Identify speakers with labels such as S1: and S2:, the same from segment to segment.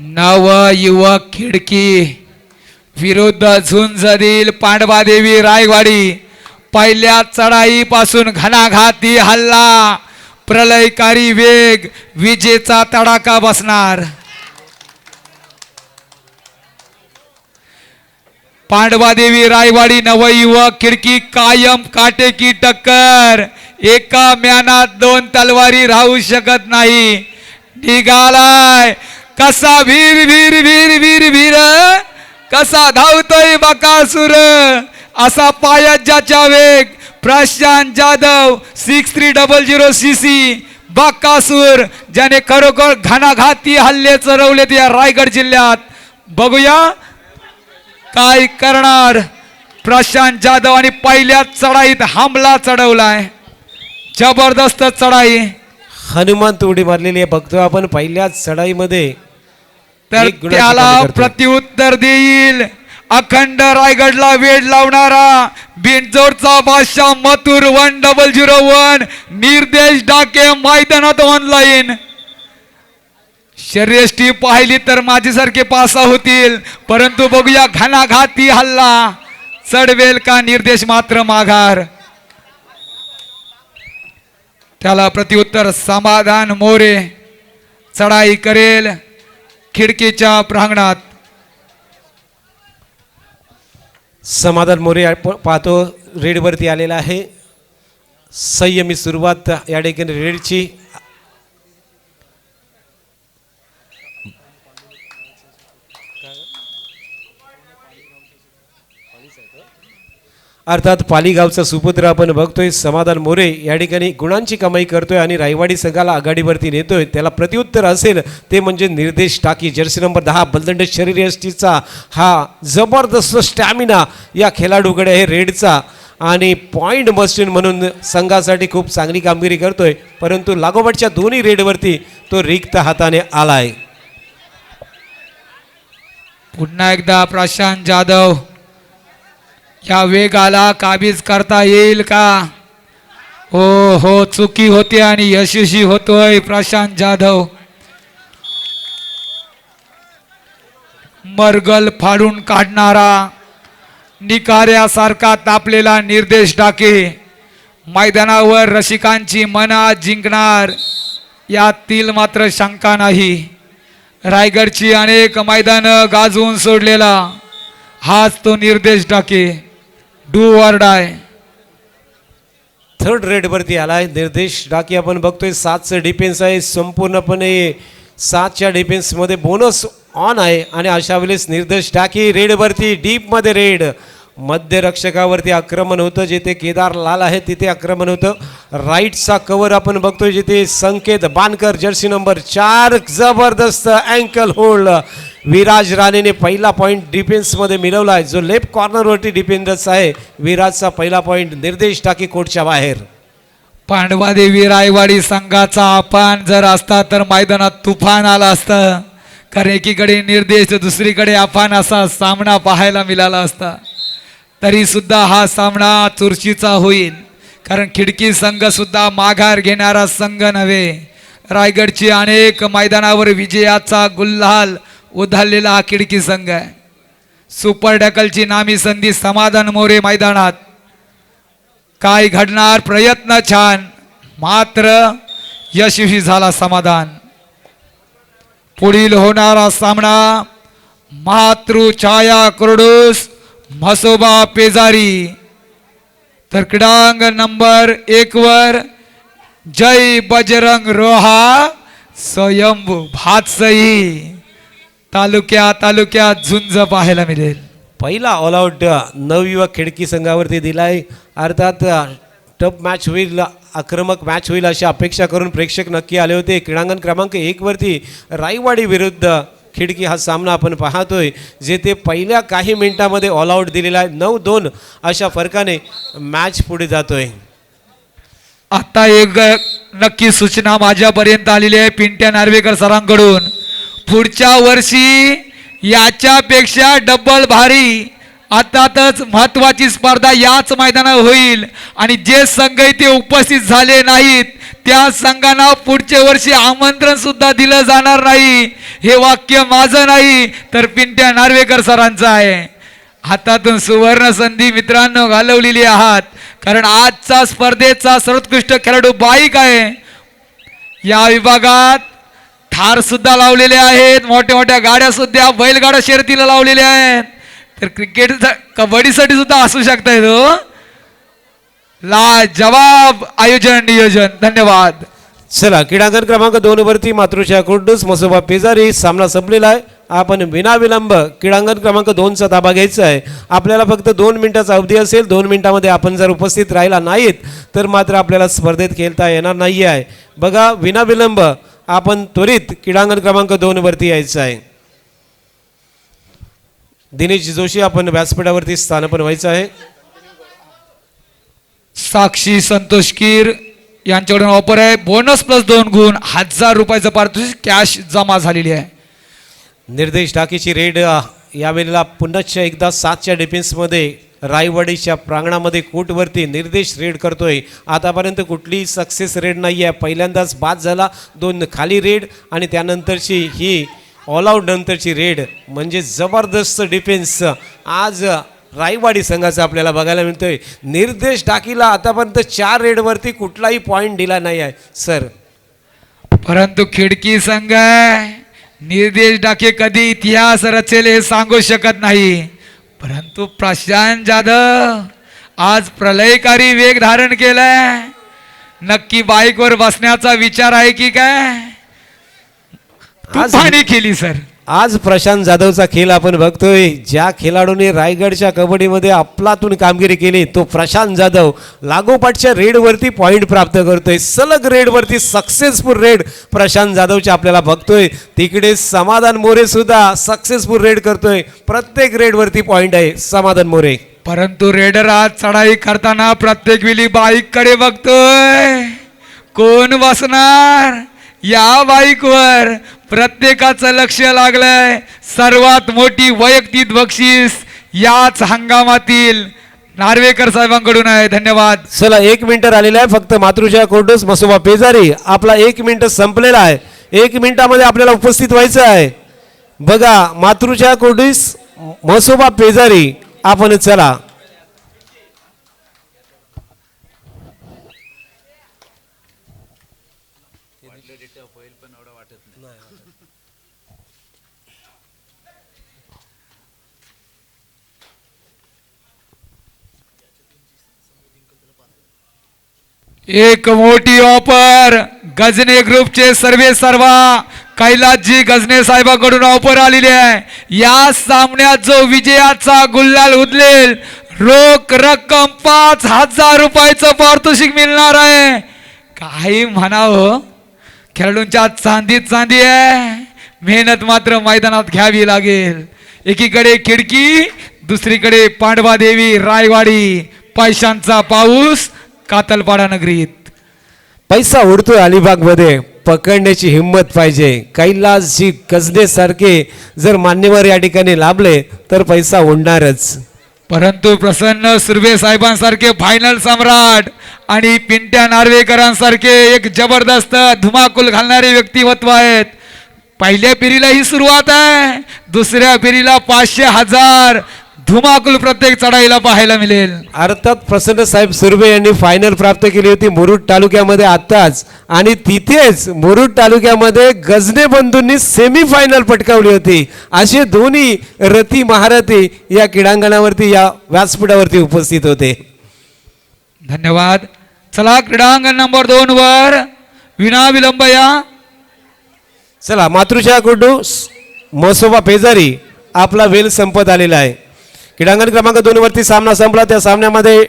S1: नव युवक खिडकी विरुद्ध झुंज देईल पांडवादेवी रायवाडी पहिल्या चढाईपासून घणाघाती हल्ला प्रलयकारी वेग विजेचा तडाखा बसणार. पांडवादेवी रायवाडी नवयुवक खिडकी कायम काटेकी टक्कर एका म्यानात दोन तलवारी राहू शकत नाही. निघालाय कसा वीर वीर वीर वीर वीर? कसा धावतोय बकासूर असा पायाच्या वेग Prashant Jadhav six three double zero C C Bakasur ज्याने खरोखर घाणाघाती हल्ले चरवलेत या रायगड जिल्ह्यात. बघूया काय करणार प्रशांत जाधव आणि पहिल्या चढाईत हमला चढवलाय. जबरदस्त चढाई.
S2: हनुमान उडी मारलेली आहे. बघतो आपण पहिल्याच चढाईमध्ये
S1: तर त्याला. प्रत्युत्तर देईल. अखंड रायगडला वेळ लावणारा बिनजोडचा बादशाह Mathur one double zero one Nirdesh Dake मैदानात ऑनलाईन शर्यष्टी पाहिली तर माझ्यासारखे पासा होतील. परंतु बघूया घणाघाती हल्ला. चढवेल का निर्देश मात्र माघार? त्याला प्रत्युत्तर समाधान मोरे. चढाई करेल. खिडकीच्या प्रांगणात.
S2: समाधान मोरे पाहतो रेडवरती आलेला आहे. संयमी सुरुवात या ठिकाणी रेडची. अर्थात पालीगावचा सुपुत्र आपण बघतोय समाधान मोरे या ठिकाणी गुणांची कमाई करतोय आणि रायवाडी संघाला आघाडीवरती नेतोय. त्याला प्रत्युत्तर असेल ते म्हणजे निर्देश टाकी. जर्सी नंबर दहा बलदंड शरीर यष्टीचा हा जबरदस्त स्टॅमिना या खेळाडूकडे आहे रेडचा. आणि पॉईंट मशीन म्हणून संघासाठी खूप चांगली कामगिरी करतोय. परंतु लागोपाठच्या दोन्ही रेडवरती तो रिक्त हाताने आलाय.
S1: पुन्हा एकदा प्रशांत जाधव. या वेगाला काबीज करता येईल का? हो हो चुकी होते आणि यशस्वी होतोय प्रशांत जाधव. मरगल फाडून काढणारा निकाऱ्यासारखा तापलेला निर्देश टाके मैदानावर रसिकांची मना जिंकणार यातील मात्र शंका नाही. रायगडची अनेक मैदानं गाजवून सोडलेला हाच तो Nirdesh Take do or die.
S2: Third रेडवरती आलाय. निर्देश डाकी आपण बघतोय सातचं डिफेन्स आहे. संपूर्णपणे सातच्या डिफेन्समध्ये बोनस ऑन आहे. आणि अशा वेळेस निर्देश टाकी रेडवरती डीपमध्ये रेड मध्यरक्षकावरती आक्रमण होतं जिथे केदार लाल आहे तिथे आक्रमण होतं. राईटचा कवर आपण बघतोय जिथे संकेत बानकर जर्सी नंबर चार जबरदस्त अँकल होल्ड विराज राणेने पहिला पॉईंट डिफेन्समध्ये मिळवला आहे. जो लेफ्ट कॉर्नरवरती डिफेंडर्स आहे विराजचा पहिला पॉईंट निर्देश टाकी कोर्टच्या बाहेर.
S1: पांडवादेवी रायवाडी संघाचा आपण जर असता तर मैदानात तुफान आला असतं. कारण एकीकडे निर्देश दुसरीकडे अफान असा सामना पाहायला मिळाला असता. तरी सुद्धा हा सामना चुरशीचा होईल. कारण खिडकी संघ सुद्धा माघार घेणारा संघ नव्हे. रायगडची अनेक मैदानावर विजयाचा गुल्हाल उधळलेला हा खिडकी संघ आहे. सुपर डकलची नामी संधी समाधान मोरे मैदानात. काय घडणार? प्रयत्न छान. मात्र यशस्वी झाला समाधान. पुढील होणारा सामना मातृ छाया कुरडूस म्हसोबा पेजारी. तर क्रीडांग नंबर एक वर जय बजरंग रोहा स्वयंभू भातसई. तालुक्या तालुक्यात झुंज पाहायला मिळेल.
S2: पहिला ऑल आऊट नवयुवक खिडकी संघावरती दिलाय. अर्थात टप मॅच होईल आक्रमक मॅच होईल अशी अपेक्षा करून प्रेक्षक नक्की आले होते. क्रीडांगण क्रमांक एकवरती रायवाडी विरुद्ध खिडकी हा सामना आपण पाहतोय जेथे पहिल्या काही मिनिटामध्ये ऑल आऊट दिलेला आहे. नऊ दोन अशा फरकाने मॅच पुढे जातोय.
S1: आता एक नक्की सूचना माझ्यापर्यंत आलेली आहे पिंट्या नार्वेकर सरांकडून. पुढच्या वर्षी याच्यापेक्षा डबल भारी आतातच महत्वाची स्पर्धा याच मैदानावर होईल. आणि जे संघ इथे उपस्थित झाले नाहीत त्या संघांना पुढच्या वर्षी आमंत्रण सुद्धा दिलं जाणार नाही. हे वाक्य माझं नाही तर पिंट्या नार्वेकर सरांचं आहे. हातातून सुवर्ण संधी मित्रांनो घालवलेली आहात. कारण आजचा स्पर्धेचा सर्वोत्कृष्ट खेळाडू बाईक आहे. या विभागात ठार सुद्धा लावलेले आहेत मोठ्या मोठ्या गाड्या सुद्धा बैलगाड्या शर्यतीला लावलेल्या आहेत. तर क्रिकेट कबड्डीसाठी सुद्धा असू शकताय हो ला जवाब आयोजन नियोजन. धन्यवाद.
S2: चला क्रीडांगण क्रमांक दोन वरती मातृशा कुर्डूस मसोबा पेजारी सामना संपलेला आहे. आपण विनाविलंब क्रीडांगण क्रमांक दोनचा ताबा घ्यायचा आहे. आपल्याला फक्त दोन मिनिटाचा अवधी असेल दोन मिनिटामध्ये आपण जर उपस्थित राहिला नाहीत तर मात्र आपल्याला स्पर्धेत खेळता येणार नाही आहे बघा विनाविलंब आपण त्वरित क्रीडांगण क्रमांक दोनवरती यायचं आहे. दिनेश जोशी आपण व्यासपीठावरती स्थानपण व्हायचं आहे.
S1: साक्षी संतोष कीर यांच्याकडून ऑफर आहे. बोनस प्लस दोन गुण. हजार रुपयाचं पारितोषिक कॅश जमा झालेली आहे.
S2: निर्देश टाकीची रेड यावेळेला पुन्हा एकदा सातच्या डिफेन्समध्ये रायवाडीच्या प्रांगणामध्ये कोर्टवरती निर्देश रेड करतोय. आतापर्यंत कुठलीही सक्सेस रेड नाही आहे पहिल्यांदाच बाद झाला. दोन खाली रेड आणि त्यानंतरची ही ऑलआउट नंतरची रेड म्हणजे जबरदस्त डिफेन्स आज रायवाडी संघाचा आपल्याला बघायला मिळतोय. निर्देश टाकीला आतापर्यंत चार रेडवरती कुठलाही पॉईंट दिला नाही आहे. सर
S1: परंतु खिडकी संघ आहे. निर्देश डाके कधी इतिहास रचेल हे सांगू शकत नाही. परंतु प्रशांत जाधव आज प्रलयकारी वेग धारण केलाय. नक्की बाईकवर बसण्याचा विचार आहे की काय?
S2: आज-
S1: तुफानी केली सर.
S2: आज प्रशांत जाधवचा खेळ आपण बघतोय. ज्या खेळाडूने रायगडच्या कबड्डीमध्ये अफलातून कामगिरी केली तो प्रशांत जाधव लागोपाठच्या रेडवरती पॉईंट प्राप्त करतोय. सलग रेडवरती सक्सेसफुल रेड प्रशांत जाधवच्या आपल्याला बघतोय. तिकडे समाधान मोरे सुद्धा सक्सेसफुल रेड करतोय. प्रत्येक रेडवरती पॉईंट आहे. समाधान मोरे.
S1: परंतु रेडर आज चढाई करताना प्रत्येक वेळी बाईककडे बघतोय. कोण बसणार? या बाईकवर प्रत्येकाचं लक्ष लागलंय. सर्वात मोठी वैयक्तिक बक्षीस याच हंगामातील नार्वेकर साहेबांकडून आहे. धन्यवाद.
S2: चला एक मिनिटं राहिलेलं आहे. फक्त मातृशा कोर्डस मसोबा पेजारी. आपला एक मिनिट संपलेला आहे. एक मिनिटामध्ये आपल्याला उपस्थित व्हायचं आहे. बघा मातृशा कोर्डिस मसोबा पेजारी. आपण चला.
S1: एक मोठी ऑफर गजने ग्रुपचे सर्वे सर्वा. कैलासजी गजने साहेबांकडून ऑफर आलेली आहे. या सामन्यात जो विजयाचा गुल्लाल उदलेल रोख रक्कम पाच हजार रुपयाचं पारितोषिक मिळणार आहे. काही म्हणावं हो? खेळाडूंच्या चांदीत चांदी आहे. मेहनत मात्र मैदानात घ्यावी लागेल. एकीकडे खिडकी दुसरीकडे पांडवा देवी रायवाडी. पैशांचा पाऊस कातलपाडा नगरीत.
S2: पैसा उडतोय अलिबागमध्ये पकडण्याची हिंमत पाहिजे. कैलासजी गजने सारखे जर मान्यवर या ठिकाणी लाभले तर पैसा उडणारच.
S1: परंतु प्रसन्न सुर्वे साहेबांसारखे फायनल सम्राट आणि पिंट्या नार्वेकरांसारखे एक जबरदस्त धुमाकूल घालणारे व्यक्तिमत्व आहेत. पहिल्या फेरीला ही सुरुवात आहे. दुसऱ्या फेरीला पाचशे हजार धुमाकूल प्रत्येक चढाईला पाहायला मिळेल.
S2: अर्थात प्रसन्न साहेब सुर्वे यांनी फायनल प्राप्त केली होती मुरुड तालुक्यामध्ये आत्ताच. आणि तिथेच मुरुड तालुक्यामध्ये गजने बंधूंनी सेमी फायनल पटकावली होती. असे दोन्ही रथी महारथी या क्रीडांगणावरती या व्यासपीठावरती उपस्थित होते.
S1: धन्यवाद. चला क्रीडांगण नंबर दोन वर विना विलंब या.
S2: चला मातृशा कुडू मसोबा पेजारी आपला वेल संपत आलेला आहे. क्रीडांगण क्रमांक दोन वरती सामना संपला. त्या सामन्यामध्ये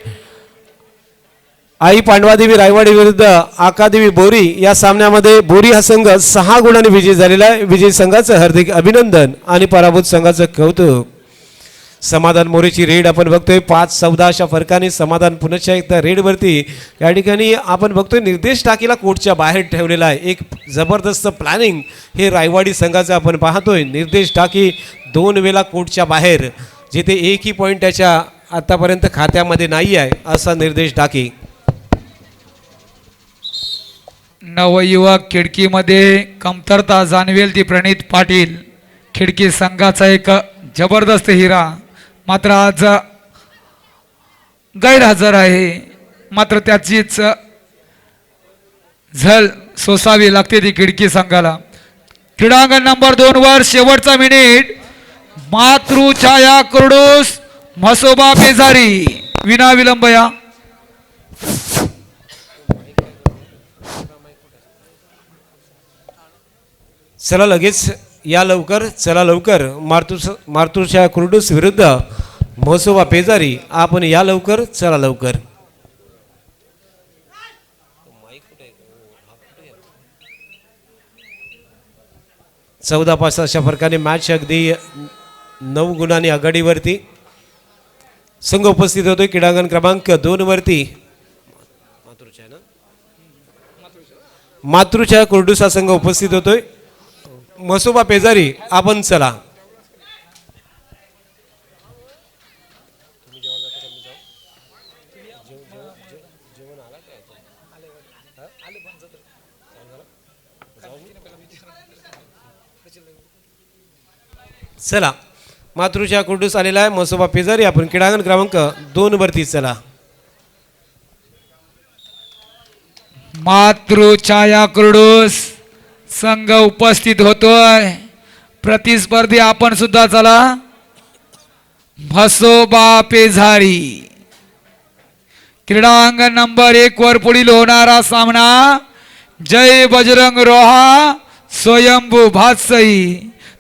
S2: आई पांडवादेवी रायवाडी विरुद्ध आकादेवी बोरी या सामन्यामध्ये बोरी हा संघ सहा गुणांनी विजयी झालेला आहे. विजयी संघाचं हार्दिक अभिनंदन आणि पराभूत संघाचं कौतुक. समाधान मोरेची रेड आपण बघतोय. पाच चौदा अशा फरकाने समाधान पुनश्च एकदा रेडवरती या ठिकाणी आपण बघतोय निर्देश टाकीला कोर्टच्या बाहेर ठेवलेला आहे. एक जबरदस्त प्लॅनिंग हे रायवाडी संघाचं आपण पाहतोय. निर्देश टाकी दोन वेळा कोर्टच्या बाहेर. जिथे एकही पॉईंट त्याच्या आतापर्यंत खात्यामध्ये नाही आहे असा निर्देश टाकी
S1: नवयुवक खिडकीमध्ये कमतरता जाणवेल ती प्रणित पाटील. खिडकी संघाचा एक जबरदस्त हिरा. मात्र आज गैरहजर आहे. मात्र त्याचीच झल सोसावी लागते ती खिडकी संघाला. क्रीडांगण नंबर दोन वर शेवटचा मिनिट मातृ छाया करडोस म्हसोबा बेजारी. विना विलंब या.
S2: चला लगेच या लवकर चला लवकर. मारतू मारतूच्या कुर्डूस विरुद्ध म्हसोबा पेजारी आपण या लवकर चला लवकर. चौदा पाच अशा प्रकारे मॅच अगदी नऊ गुणांनी आघाडीवरती. संघ उपस्थित होतो क्रीडांगण क्रमांक दोन वरती. मातृच्या कुर्डूस संघ उपस्थित होतोय. मसोबा पेजारी आपण चला. चला. मातृशा कुर्डूस आलेला आहे. मसोबा पेजारी आपण क्रीडांगण क्रमांक दोन वरती चला.
S1: मातृछाया कुर्डूस संघ उपस्थित होतोय. प्रतिस्पर्धी आपण सुद्धा चला. म्हसोबा पेझारी. क्रीडांगण नंबर एक वर पुढील होणारा सामना. जय बजरंग रोहा स्वयंभू भातसई.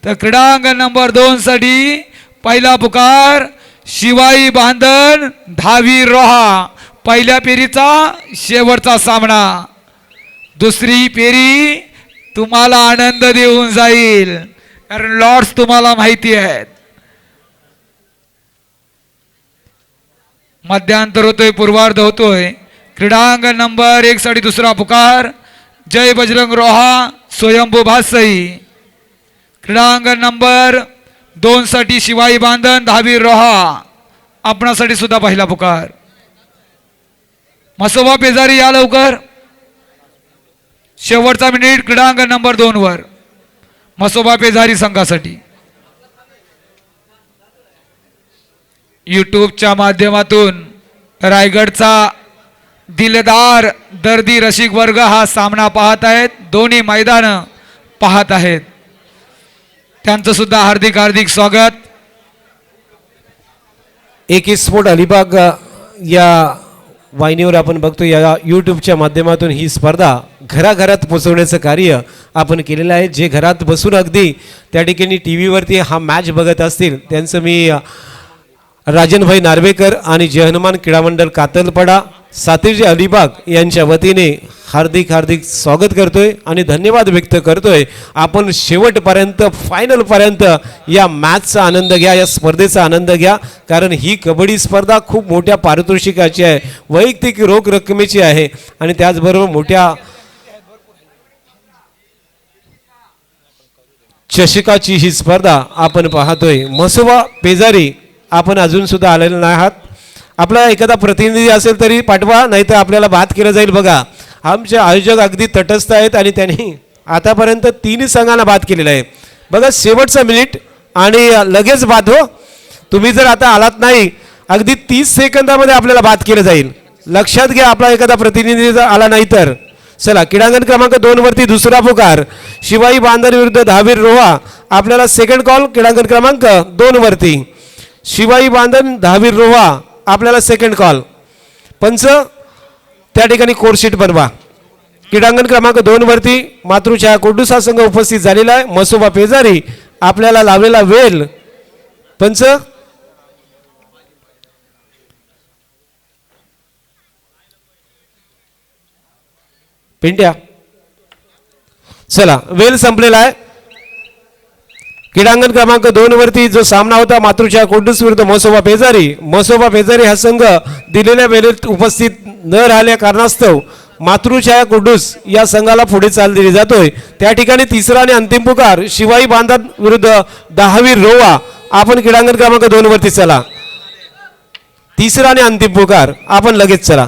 S1: तर क्रीडांगण नंबर दोन साठी पहिला पुकार शिवाई बांधण धावी रोहा. पहिल्या फेरीचा शेवटचा सामना. दुसरी फेरी तुम्हाला आनंद देऊन जाईल कारण लॉर्ड्स तुम्हाला माहिती आहेत. मध्यांतर होतोय पूर्वार्ध होतोय. क्रीडांगण नंबर एक साठी दुसरा पुकार. जय बजरंग रोहा स्वयंभू भासई क्रीडांगण नंबर दोन साठी शिवाई बांधन दहावी रोहा. आपणासाठी सुद्धा पहिला पुकार. मसोबा पेजारी या लवकर. शेवटचा मिनिट क्रीडांगण नंबर दोन वर. मसोबा पेजारी संघासाठी. यूट्यूबच्या माध्यमातून रायगडचा दिलदार दर्दी रसिक वर्ग हा सामना पाहत आहेत. दोन्ही मैदान पाहत आहेत. त्यांचं सुद्धा हार्दिक हार्दिक स्वागत.
S2: एक स्पोर्ट अलिबाग या वाहिनीवर आपण बघतो या यूट्यूबच्या माध्यमातून ही स्पर्धा घराघरात पोचवण्याचं कार्य आपण केलेलं आहे. जे घरात बसून अगदी त्या ठिकाणी टी व्हीवरती हा मॅच बघत असतील त्यांचं मी राजनभाई नार्वेकर आणि जय हनुमान क्रीडामंडळ कातलपडा सातिर्जे अलिबाग यांच्या वतीने हार्दिक हार्दिक स्वागत करतोय आणि धन्यवाद व्यक्त करतोय. आपण शेवटपर्यंत फायनलपर्यंत या मॅचचा आनंद घ्या या स्पर्धेचा आनंद घ्या. कारण ही कबड्डी स्पर्धा खूप मोठ्या पारितोषिकाची आहे वैयक्तिक रोख रकमेची आहे. आणि त्याचबरोबर मोठ्या चषकाची ही स्पर्धा आपण पाहतोय. मसोबा पेजारी आपण अजून सुद्धा आलेले नाही आहात. आपला एखादा प्रतिनिधी असेल तरी पाठवा नाहीतर आपल्याला बात केलं जाईल बघा. आमचे आयोजक अगदी तटस्थ आहेत आणि त्यांनी आतापर्यंत तिन्ही संघांना बात केलेला आहे. बघा शेवटचा मिनिट आणि लगेच बाद हो. तुम्ही जर आता आलात नाही अगदी तीस सेकंदामध्ये आपल्याला बात केलं जाईल. लक्षात घ्या आपला एखादा प्रतिनिधी जर आला नाही तर. चला क्रीडांगण क्रमांक दोन वरती दुसरा पुकार. शिवाई बांदर विरुद्ध दहावीर रोहा. आपल्याला सेकंड कॉल क्रीडांगण क्रमांक दोन वरती. शिवाई बांधन दहावीर रोहा. आपल्याला सेकंड कॉल पंच त्या ठिकाणी कोरशीट बनवा. क्रीडांगण क्रमांक दोन वरती मातृछाया कोडुसा संघ उपस्थित झालेला आहे. मसोबा पेजारी आपल्याला लावलेला वेल. पंच? पिंट्या. चला वेल संपलेला आहे. क्रीडांगण क्रमांक दोन वरती जो सामना होता मातृच्या कोंडूस विरुद्ध मसोबा पेजारी मसोबा पेजारी हा संघ दिलेल्या वेळेत उपस्थित न राहिल्या कारणास्तव मातृछाया कुडूस या संघाला पुढे चाल दिली जातोय. त्या ठिकाणी तिसरा आणि अंतिम पुकार शिवाई बांधा विरुद्ध दहावी रोवा. आपण क्रीडांगण क्रमांक दोन वरती चला. तिसरा आणि अंतिम पुकार. आपण लगेच चला.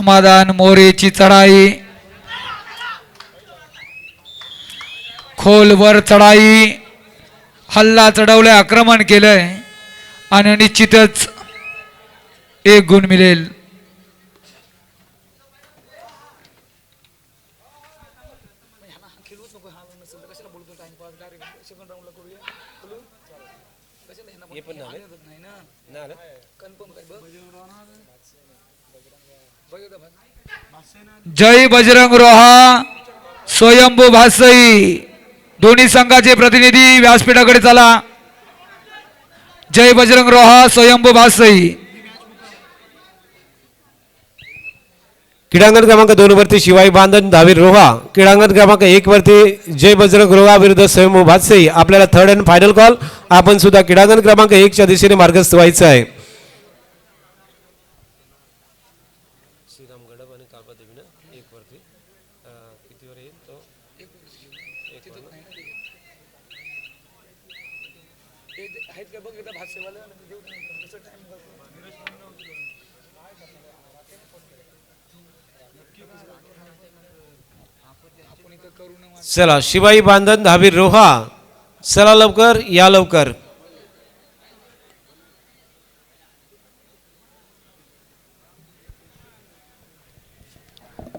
S1: समाधान मोरेची चढाई. खोलवर चढाई. हल्ला चढवलाय आक्रमण केलंय. आणि निश्चितच एक गुण मिळेल. जय बजरंग रोहा स्वयंभू भासई दोन्ही संघाचे प्रतिनिधी व्यासपीठाकडे चला. जय बजरंग रोहा स्वयंभू भासई.
S2: क्रीडांगण क्रमांक दोन वरती शिवाई बांधन धावीर रोहा. क्रीडांगण क्रमांक एक वरती जय बजरंग रोहा विरुद्ध स्वयंभू भातसई आपल्याला थर्ड अँड फायनल कॉल आपण सुद्धा क्रीडांगण क्रमांक एकच्या दिशेने मार्गस्थ व्हायचं आहे श्रीराम गडब आणि काळबादेवी एक वरती कितीवर येईल तो चला शिवाई बांधन धावीर रोहा चला लवकर या लवकर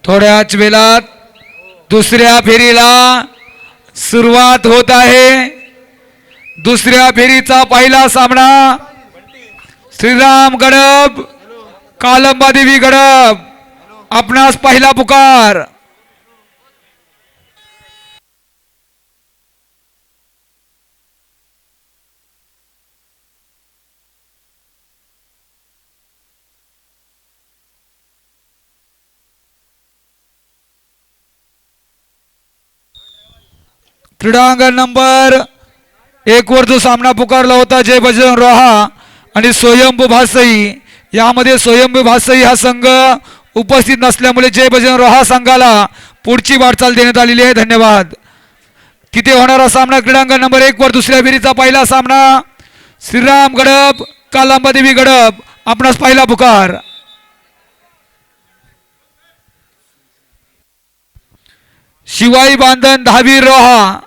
S1: थोड्याच वेळात दुसऱ्या फेरीला सुरुवात होत आहे. दुसऱ्या फेरीचा पहिला सामना श्रीराम गडब कालंबा देवी गडब. आपणास पहिला पुकार. क्रीडांगण नंबर एक वर जो सामना पुकारला होता जय बजरंग रोहा आणि स्वयंभू भासई. यामध्ये स्वयंभू भासई हा संघ उपस्थित नसल्यामुळे जय बजरंग रोहा संघाला पुढची वाटचाल देण्यात आलेली आहे. धन्यवाद. तिथे होणारा सामना? क्रीडांगण नंबर एक वर दुसऱ्या विहिरीचा पहिला सामना. श्रीराम गडप कालांबादेवी गडप आपणास पहिला पुकार. शिवाई बांधन दहावी रोहा.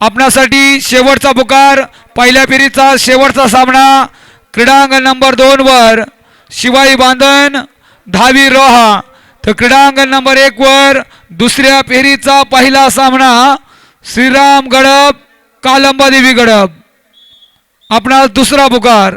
S1: आपणासाठी शेवटचा पुकार पहिल्या फेरीचा शेवटचा सामना क्रीडांगण नंबर दोनवर शिवाई बांधन धावी रोहा. तर क्रीडांगण नंबर एकवर दुसऱ्या फेरीचा पहिला सामना श्रीराम गडप कालंबादेवी गडप. आपणास दुसरा पुकार.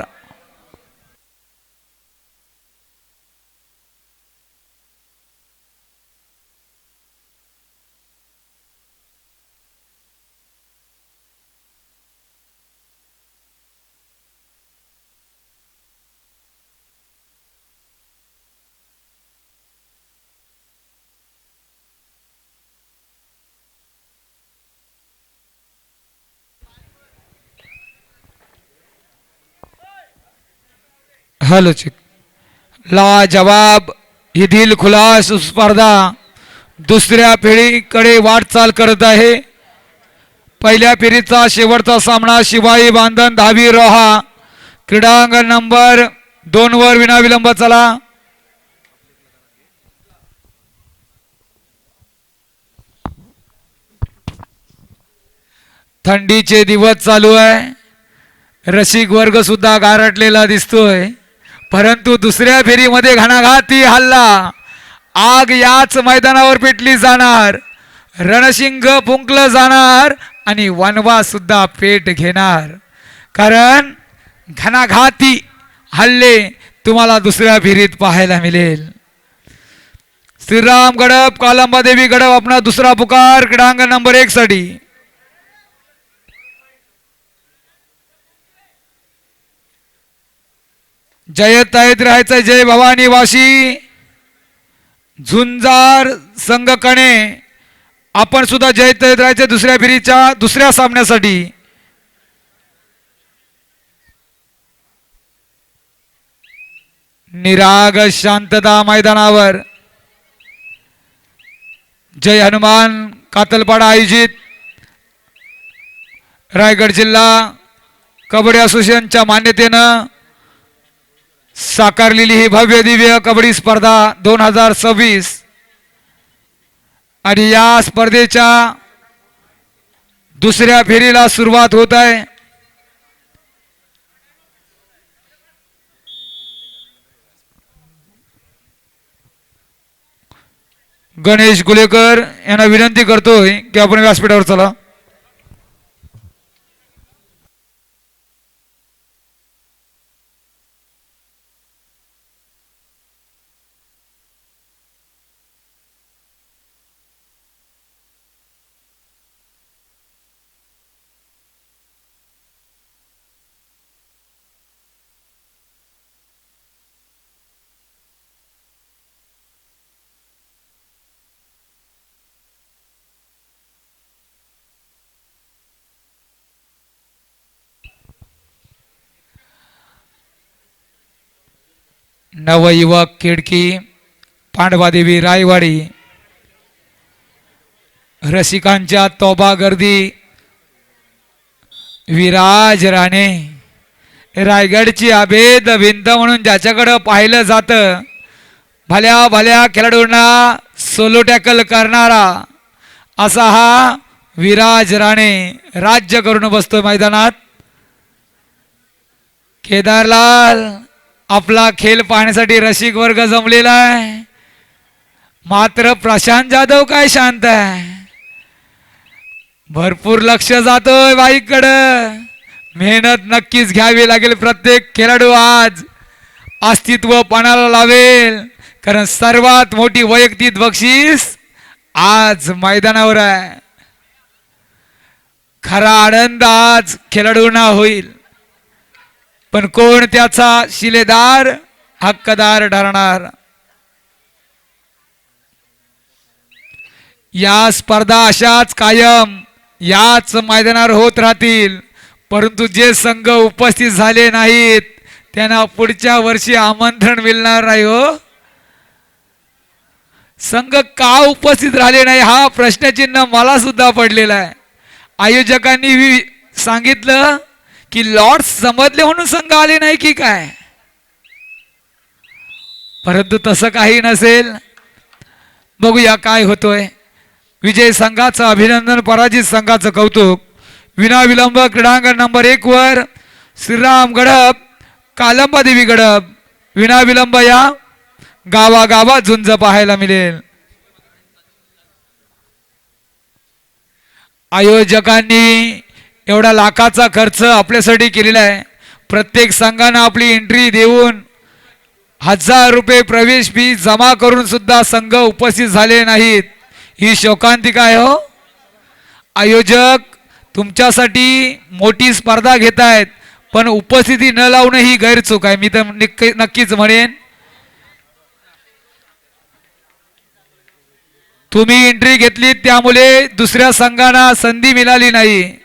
S1: हॅलो चिक ला जवाब ही दिल खुलास स्पर्धा दुसऱ्या फेरीकडे वाटचाल करत आहे. पहिल्या फेरीचा शेवटचा सामना शिवाई बांधन दहावी रोहा. क्रीडांगण नंबर दोन वर विनाविलंब चला. थंडीचे दिवस चालू आहे. रसिक वर्ग सुद्धा गारटलेला दिसतोय. परंतु दुसऱ्या फेरीमध्ये घणाघाती हल्ला. आग याच मैदानावर पेटली जाणार. रणशिंग फुंकलं जाणार आणि वनवा सुद्धा पेट घेणार. कारण घणाघाती हल्ले तुम्हाला दुसऱ्या फेरीत पाहायला मिळेल. श्रीराम गडप कालंबादेवी गडप आपला दुसरा पुकार क्रीडांगण नंबर एक साठी जय तैत राहायचं जय भवानी वाशी. झुंजार संघकणे आपण सुद्धा जय तैत राहायचं दुसऱ्या फेरीच्या दुसऱ्या सामन्यासाठी. निराग शांतता मैदानावर. जय हनुमान कातलपाडा आयोजित. रायगड जिल्हा कबड्डी असोसिएशनच्या मान्यतेनं साकारलेली ही भव्य दिव्य कबड्डी स्पर्धा दोन हजार सव्वीस. आणि या स्पर्धेच्या दुसऱ्या फेरीला सुरुवात होत आहे. गणेश गुलेकर यांना विनंती करतोय की आपण व्यासपीठावर चला. नवयुवक केडकी पांडवादेवी रायवाडी रसिकांच्या तोबा गर्दी विराज राणे रायगडची अभेद भिंत म्हणून ज्याच्याकडं पाहिलं जातं भल्या भल्या खेळाडूंना सोलो टॅकल करणारा असा हा विराज राणे राज्य करून बसतोय मैदानात. केदारलाल आपला खेळ पाहण्यासाठी रसिक वर्ग जमलेला आहे. मात्र प्रशांत जाधव काय शांत आहे. भरपूर लक्ष जातोय बाईककडं मेहनत नक्कीच घ्यावी लागेल प्रत्येक खेळाडू आज. अस्तित्व पणाला लावेल. कारण सर्वात मोठी वैयक्तिक बक्षीस आज मैदानावर आहे. खरा आनंद आज खेळाडूंना होईल. पण कोण त्याचा शिलेदार हक्कदार ठरणार? या स्पर्धा अशाच कायम याच मैदानावर होत राहतील. परंतु जे संघ उपस्थित झाले नाहीत त्यांना पुढच्या वर्षी आमंत्रण मिळणार नाही हो. संघ का उपस्थित राहिले नाही हा प्रश्नचिन्ह मला सुद्धा पडलेला आहे. आयोजकांनी सांगितलं की लॉर्ड्स समजले म्हणून संघ आले नाही की काय? परंतु तसं काही नसेल. बघूया काय होतोय. विजय संघाचं अभिनंदन पराजित संघाचं कौतुक. विनाविलंब क्रीडांगण नंबर एक वर श्रीराम गडप कालंबा देवी गडप. विनाविलंब या गावागावात झुंज पाहायला मिळेल. आयोजकांनी एवढा लाखाचा खर्च आपल्यासाठी केलेला आहे. प्रत्येक संघानं आपली एंट्री देऊन हजार रुपये प्रवेश फी जमा करून सुद्धा संघ उपस्थित झाले नाहीत. ही शोकांतिका आहे हो. आयोजक तुमच्यासाठी मोठी स्पर्धा घेत आहेत पण उपस्थिती न लावणं ही गैरचूक आहे. मी तर नक्की- नक्कीच म्हणेन. तुम्ही एंट्री घेतली त्यामुळे दुसऱ्या संघांना संधी मिळाली नाही.